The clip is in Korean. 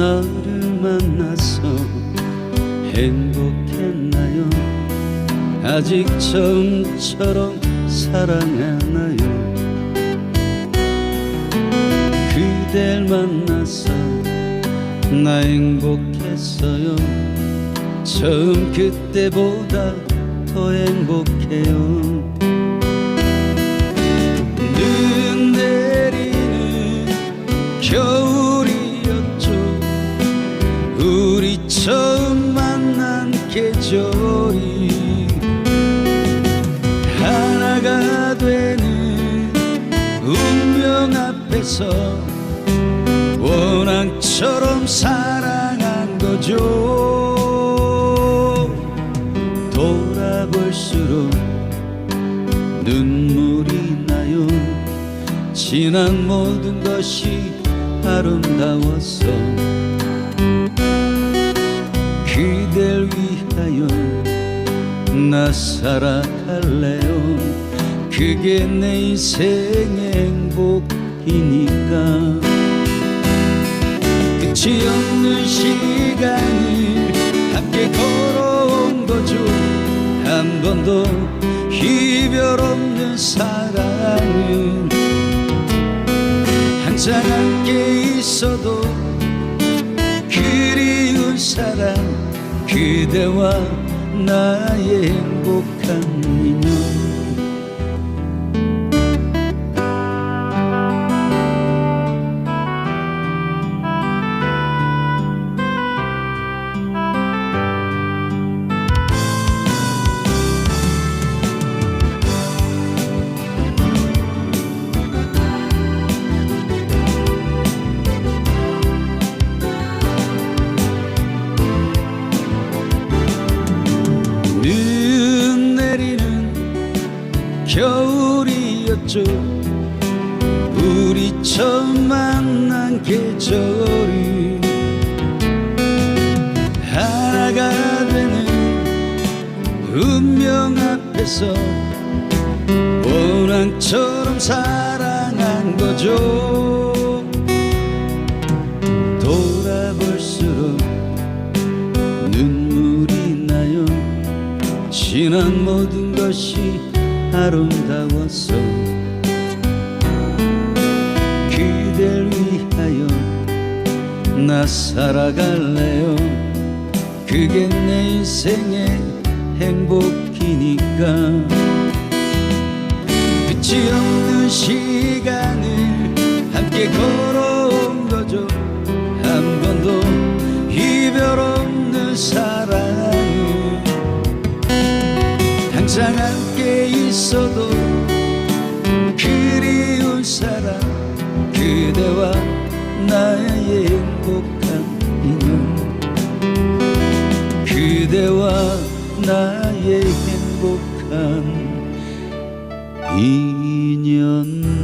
나를 만나서 행복했나요? 아직 처음처럼 사랑하나요? 그댈 만나서 나 행복했어요. 처음 그때보다 더 행복해요. 눈 내리는 겨 처음 만난 계절이 하나가 되는 운명 앞에서 원앙처럼 사랑한 거죠. 돌아볼수록 눈물이 나요. 지난 모든 것이 아름다웠어 그댈 위하여 나 살아갈래요. 그게 내 인생의 행복이니까. 끝이 없는 시간을 함께 걸어온 거죠. 한 번도 이별 없는 사랑을 항상 함께 있어도 그리운 사랑 그대와 나의 행복한 인연 겨울이었죠. 우리 처음 만난 계절이 하나가 되는 운명 앞에서 원앙처럼 사랑한 거죠. 돌아볼수록 눈물이 나요. 지난 모든 것이 아름다웠어. 그댈 위하여 나 살아갈래요. 그게 내 인생의 행복이니까. 끝이 없는 시간을 함께 걸어온 거죠. 한 번도 이별 없는 사랑을. 항상 함께 있어도 그리운 사랑 그대와 나의 행복한 인연 그대와 나의 행복한 인연